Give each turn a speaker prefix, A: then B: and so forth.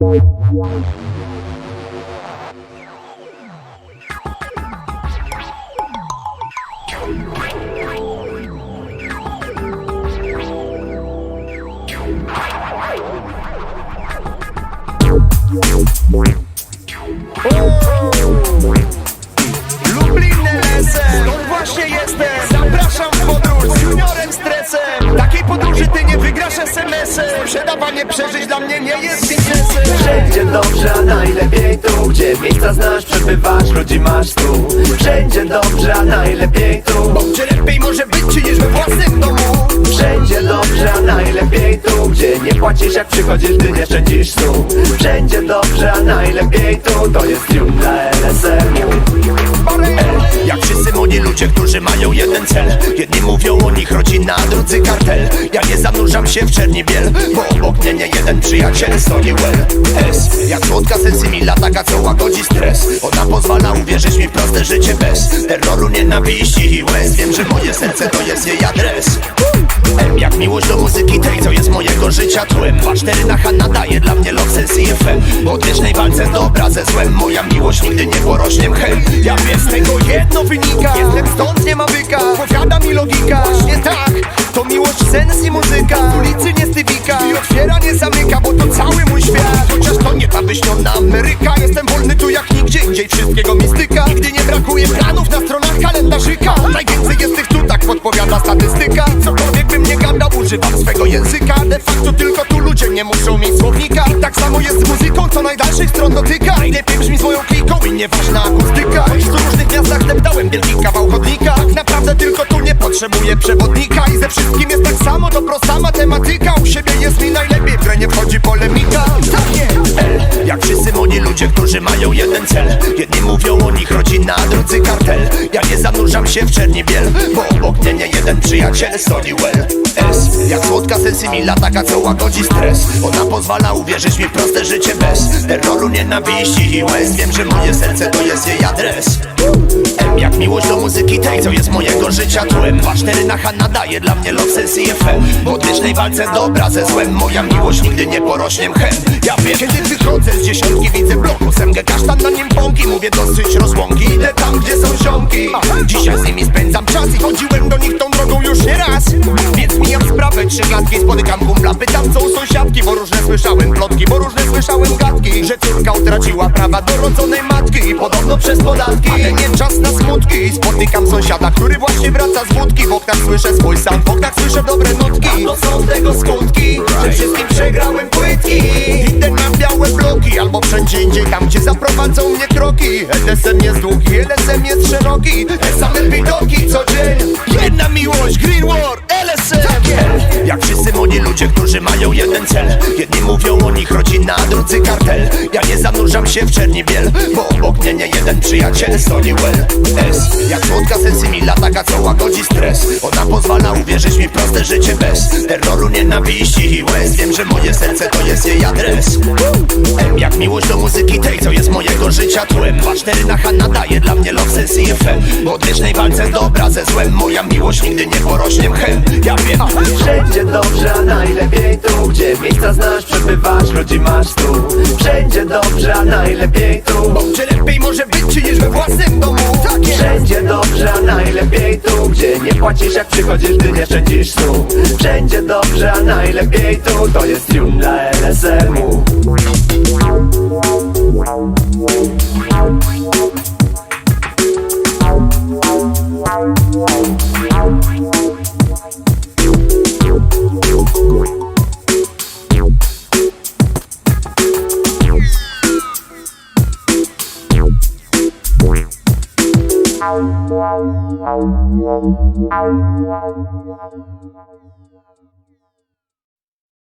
A: Bye. Sprzedawanie przeżyć dla mnie nie jest biznesem.
B: Wszędzie dobrze, a najlepiej tu Gdzie miejsca znasz, przebywasz, ludzi masz tu. Wszędzie dobrze, a najlepiej tu.
A: Czy lepiej może być niż we własnym domu?
B: Wszędzie dobrze, a najlepiej tu Gdzie nie płacisz jak przychodzisz, gdy nie szczędzisz tu. Wszędzie dobrze, a najlepiej tu To jest tune dla LSM-u
A: jeden cel. Jedni mówią o nich rodzina, drudzy kartel. Ja nie zanurzam się w czerni biel Bo obok mnie nie jeden przyjaciel stoi well. S. Jak słodka sensymila, taka co łagodzi stres. Ona pozwala uwierzyć mi w proste życie bez. Terroru, nienawiści i łez. Wiem, że moje serce to jest jej adres jak miłość do muzyki tej, co jest mojego życia. Tłem 2-4 na H nadaje dla mnie love sense i FM Bo od wiecznej walce dobra ze złem. Moja miłość nigdy nie porośnie mchem Ja wiem, z tego jedno wynika. Jestem stąd, nie ma byka. Powiada mi logika. Właśnie tak, to miłość, sens i muzyka. W ulicy nie stywika I otwiera, nie zamyka, bo to cały mój świat. Chociaż to nie ta wyśniona Ameryka. Jestem wolny tu jak nigdzie indziej. Wszystkiego mistyka. Nigdy nie brakuje planów na stronach kalendarzyka. Najwięcej jest tych używam swego języka. De facto tylko tu ludzie nie muszą mieć słownika. Tak samo jest z muzyką, co najdalszych stron dotyka. Najlepiej brzmi swoją kliką i nieważna akustyka. Choć w różnych miastach deptałem wielki kawał chodnika. Tak naprawdę tylko tu nie potrzebuję przewodnika. I ze wszystkim jest tak samo, dobro sama tematyka. U siebie jest mi rodzina, drudzy kartel. Ja nie zanurzam się w czerni biel Bo obok mnie nie jeden przyjaciel stoi well. S, jak słodka sensymila, taka co łagodzi stres. Ona pozwala uwierzyć mi w proste życie bez Terroru, nienawiści i łez. Wiem, że moje serce to jest jej adres. M jak miłość do muzyki tej, co jest mojego życia tłem. 2-4 na H nadaje dla mnie love sense i FM Bo od wiecznej walce dobra ze złem Moja miłość nigdy nie porośnie mchem. Ja wiem, kiedy wychodzę z dziesiątki Widzę bloku, semgę kasztan na nim pąki Mówię dosyć rozłąki, idę tam, gdzie są ziomki. Dzisiaj z nimi spędzam czas i chodziłem do nich tą drogą już nie raz. Więc mijam sprawę, trzy klatki Spotykam kumpla, pytam co u sąsiadki Bo różne słyszałem plotki, bo różne słyszałem gadki Że córka utraciła prawa do rodzonej matki I podobno przez podatki. Ale nie czas na smutki Spotykam sąsiada, który właśnie wraca z wódki. W oknach słyszę swój sound, w oknach słyszę dobre nutki. To są tego skutki, że wszystkim przegrałem płytki albo wszędzie indziej Tam gdzie zaprowadzą mnie kroki. LSM jest długi, LSM jest szeroki. Te same widoki co dzień. Jedna miłość, Green War, LSM Jak wszyscy młodzi ludzie, którzy mają jeden cel. Jedni mówią o nich rodzina, drudzy kartel. Ja nie zanurzam się w czerni biel Bo obok mnie nie jeden przyjaciel stoi well. S, jak słodka sensymila, taka co łagodzi stres. Ona pozwala uwierzyć mi w proste życie bez Terroru, nienawiści i łez. Wiem, że moje serce to jest jej adres. M jak miłość do muzyki tej, co jest mojego życia tłem. 2-4 na H nadaje dla mnie love sense i FM Bo od wiecznej walce dobra ze złem. Moja miłość nigdy nie porośnie mchem. Ja wiem,
B: Wszędzie dobrze, a najlepiej tu. Gdzie miejsca znasz, przebywasz, ludzi masz tu. Wszędzie dobrze, a najlepiej tu.
A: Czy lepiej może być niż we własnym domu? Tak
B: Wszędzie dobrze, a najlepiej tu Gdzie nie płacisz jak przychodzisz, gdy nie szczędzisz tu. Wszędzie dobrze, a najlepiej tu To jest tune LSM-u
C: Thank you.